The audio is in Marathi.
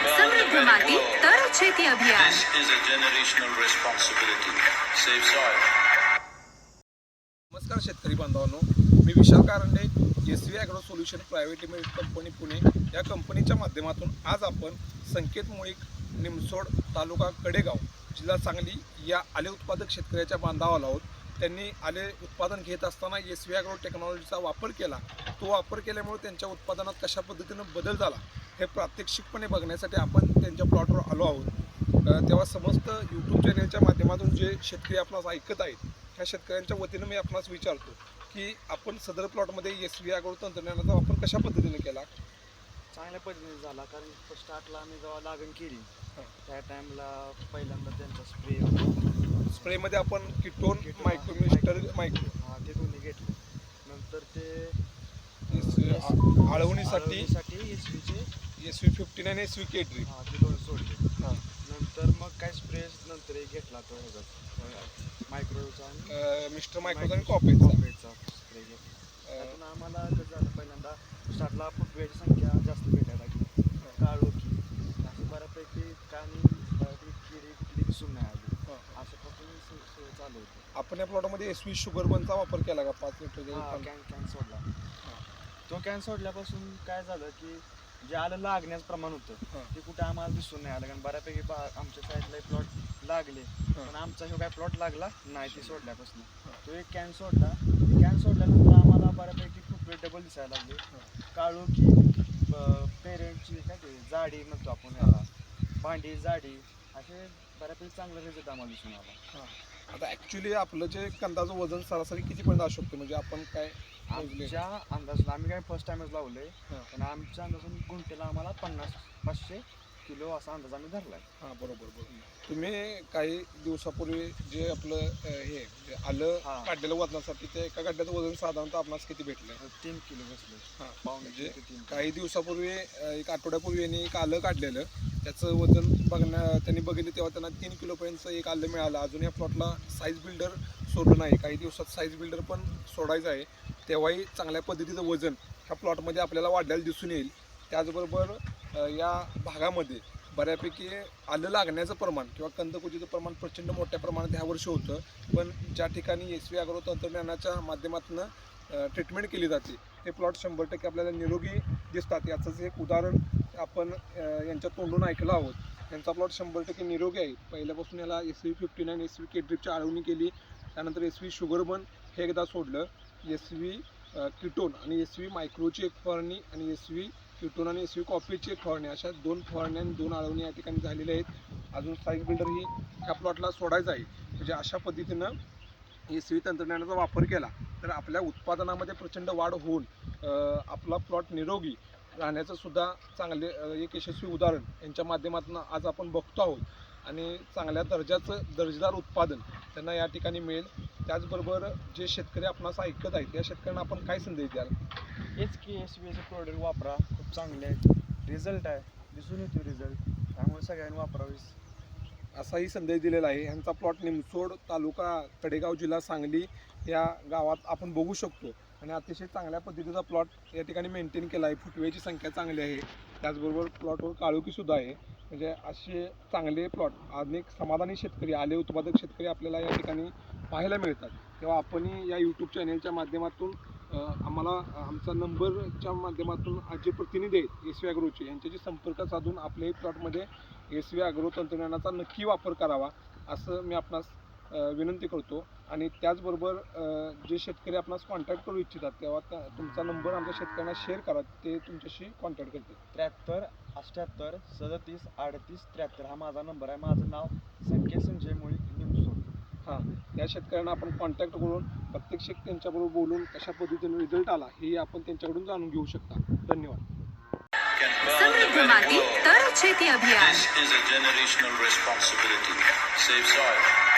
સમૃદ્ધ માટી તર છેતી અભિયાન This is a generational responsibility. Save soil. नमस्कार शेतकरी बांधवांनो मी Vishal Karande S V agro solution private limited company Pune या कंपनीच्या माध्यमातून आज आपण संकेत मुळीक निमसोड तालुका कडेगाव जिल्हा सांगली या आले उत्पादक शेतकऱ्याच्या बांधावाला आहोत त्यांनी आले उत्पादन घेत असताना एस व्ही ॲग्रो टेक्नॉलॉजीचा वापर केला तो वापर केल्यामुळे त्यांच्या उत्पादनात कशा पद्धतीनं बदल झाला हे प्रात्यक्षिकपणे बघण्यासाठी आपण त्यांच्या प्लॉटवर आलो आहोत. तेव्हा समस्त यूट्यूब चॅनेलच्या माध्यमातून जे शेतकरी आपणास ऐकत आहेत ह्या शेतकऱ्यांच्या वतीनं मी आपणास विचारतो की आपण सदर प्लॉटमध्ये एस व्ही अगोदर तंत्रज्ञानाचा वापर कशा पद्धतीने केला? चांगल्या पद्धतीने झाला कारण स्टार्टला आम्ही जेव्हा लागण केली. त्या टाइमला पहिल्यांदा त्यांचा स्प्रे स्प्रेमध्ये आपण किटोन किटोन, मायक्रोमिस्टर मायक्रो हा ते दोन्ही घेतले नंतर ते एस- आ- आळवणीसाठी S V fifty nine S V K drip हा ते दोन सोडले. हां. नंतर मग काय स्प्रे नंतर एक घेतला तो ह्याचा मायक्रोचा मिस्टर मायक्रोचा आणि कॉपेचा कॉपरेटचा स्प्रे घेतला. त्यातून आम्हाला कसं झालं पहिल्यांदा स्टार्टला फुटव्याची संख्या जास्त भेटायला लागली. काळोखी अशी बऱ्यापैकी कानी बऱ्यापैकी किरी किरी दिसून नाही आली. अशा पद्धतीने सु- सु- चालू होतं. आपण या प्लॉटमध्ये एस व्ही शुगर बनचा वापर केला का? पाच लिटर हा कॅन कॅन सोडला. तो कॅन सोडल्यापासून काय झालं की जे आलं लागण्याचं प्रमाण होतं हा. ते कुठे आम्हाला दिसून नाही आलं. कारण बऱ्यापैकी बा आमच्या साईडला प्लॉट लागले. पण आमचा ह्यो काय प्लॉट लागला नाही ते सोडल्यापासून. हा. तो एक कॅन सोडला. कॅन सोडल्यानंतर आम्हाला बऱ्यापैकी खूप डबल दिसायला लागले. काळू की पेरेंटची काय ते जाडी म्हणतो आपण ह्याला भांडी जाडी. असे बऱ्यापैकी चांगला रिझल्ट आम्हाला दिसून आला आता ॲक्च्युली आपलं जे कंदाचं वजन सरासरी कितीपर्यंत असू शकतं म्हणजे आपण काय मोजले? आमच्या अंदाज आम्ही काय फर्स्ट टाइमच लावलंय हा. पण आमच्या अंदाजून गुंठेला आम्हाला पन्नास पाचशे किलो असा अंदाज आम्ही धरलाय. हां बरोबर बरोबर. तुम्ही काही दिवसापूर्वी जे आपलं अ, हे जे आलं हां. काढलेलं वजनासाठी ते एका गड्ड्याचं वजन साधारणतः आपणास किती भेटलं? तीन किलो बसले. हां म्हणजे तीन ते तीन काही दिवसापूर्वी अ, एक आठवड्यापूर्वी यांनी एक आलं काढलेलं. त्याचं वजन बघण्या त्यांनी बघितलं तेव्हा त्यांना तीन किलोपर्यंतचं एक आलं मिळालं. अजून या प्लॉटला साईज बिल्डर सोडलं नाही. काही दिवसात साईज बिल्डर पण सोडायचं आहे. तेव्हाही चांगल्या पद्धतीचं वजन ह्या प्लॉटमध्ये आपल्याला वाढलेलं दिसून येईल. त्याचबरोबर या भागामध्ये बऱ्यापैकी आलं लागण्याचं प्रमाण किंवा कंदकुजीचं प्रमाण प्रचंड मोठ्या प्रमाणात ह्या वर्षी होतं. पण ज्या ठिकाणी एस व्ही अग्रो तंत्रज्ञानाच्या माध्यमातून ट्रीटमेंट केली जाते ते प्लॉट शंभर टक्के आपल्याला निरोगी दिसतात. याचंच एक उदाहरण आपण यांच्या तोंडून ऐकलं आहोत. यांचा प्लॉट शंभर टक्के निरोगी आहे. पहिल्यापासून याला S V fifty nine S V केड्रिपची आळवणी केली. त्यानंतर एस व्ही शुगरबन हे एकदा सोडलं. एस व्ही किटोन आणि एस व्ही मायक्रोची एक फवारणी आणि एस व्ही किटोन आणि एस कॉफीची फवारणी. अशा दोन फवारण्या आणि दोन आळवणी या ठिकाणी झालेल्या आहेत. अजून साईज बिल्डर ही ह्या प्लॉटला सोडायचा आहे. म्हणजे अशा पद्धतीनं एस स्वी तंत्रज्ञानाचा वापर केला तर आपल्या उत्पादनामध्ये प्रचंड वाढ होऊन आपला प्लॉट निरोगी राहण्याचं सुद्धा चांगले एक यशस्वी उदाहरण यांच्या माध्यमातून आज आपण बघतो आहोत. आणि चांगल्या दर्जाचं दर्जेदार उत्पादन त्यांना या ठिकाणी मिळेल. त्याचबरोबर जे शेतकरी आपणास ऐकत आहेत या शेतकऱ्यांना आपण काय संदेश द्याल? हेच की एस बी एचे प्रोडक्ट वापरा. खूप चांगले आहेत. रिझल्ट आहे. दिसून येतो रिझल्ट त्यामुळे सगळ्यांनी वापरावीस. असाही संदेश दिलेला आहे. ह्यांचा प्लॉट निमसोड तालुका कडेगाव जिल्हा सांगली या गावात आपण बघू शकतो. आणि अतिशय चांगल्या पद्धतीचा प्लॉट या ठिकाणी मेंटेन केला आहे. फुटव्याची संख्या चांगली आहे. त्याचबरोबर प्लॉटवर काळोखीसुद्धा आहे. म्हणजे असे चांगले प्लॉट अनेक समाधानी शेतकरी आले उत्पादक शेतकरी आपल्याला या ठिकाणी पाहायला मिळतात. तेव्हा आपणही या यूट्यूब चॅनेलच्या माध्यमातून आम्हाला आमचा नंबरच्या माध्यमातून जे प्रतिनिधी आहेत एस व्ही अॅग्रोचे यांच्याशी संपर्क साधून आपल्याही प्लॉटमध्ये एस व्ही अॅग्रो तंत्रज्ञानाचा नक्की वापर करावा असं मी आपणास विनंती करतो. आणि त्याचबरोबर जे शेतकरी आपणास कॉन्टॅक्ट करू इच्छितात तेव्हा तुमचा नंबर आमच्या शेतकऱ्यांना शेअर करा. ते तुमच्याशी कॉन्टॅक्ट करतील. त्र्याहत्तर अठ्ठ्याहत्तर सदतीस अडतीस त्र्याहत्तर हा माझा नंबर आहे. माझं नाव संकेत संजय मुळी हां त्या शेतकऱ्यांना आपण कॉन्टॅक्ट करून प्रत्यक्ष त्यांच्याबरोबर बोलून कशा पद्धतीने रिझल्ट आला हे आपण त्यांच्याकडून जाणून घेऊ शकता. धन्यवाद. Save soil.